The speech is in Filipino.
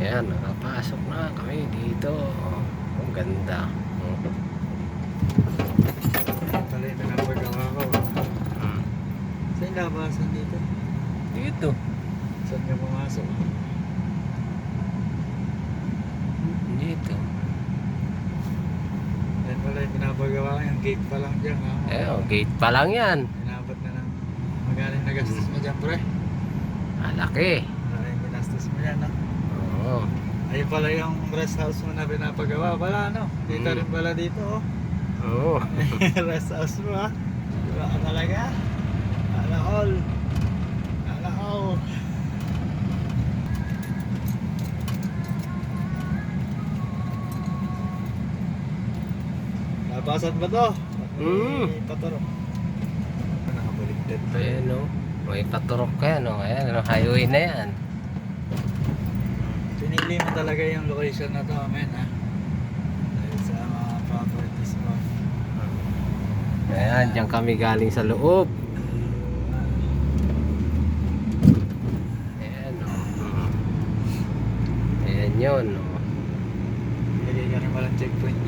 Ayan, nakapasok na kami dito. Ang ganda. Oh. Pala yung pinapagawa ko. Hmm. Saan labasan dito? Dito. Saan ka pumasok? Dito. Yan pala yung pinapagawa ko. Yung gate pa lang dyan. Ha? Eh, oh, gate pa lang yan. Inabot na lang. Magaling nagastos mo dyan, pre. Malaki. Maraming ginastos mo yan, no? Oo. Ayun pala yung rest house mo na pinapagawa pala, no? Dito Mm. rin pala dito, oh. Oo. rest house mo, ha? Diba ka talaga? Ala all. Ala all. Labasan ba to? Mm. May Paturok. Ano nakabaligtad? Ayan, oh. May paturok ka yan, oh. Ayan, ano, highway na yan. Pinili mo talaga yung location na to, men, ha? Dahil sa mga properties mo. Ayan, diyan kami galing sa loob. Ayan, oh. Hmm. Ayan yun, oh. Bigay ka rin walang checkpoint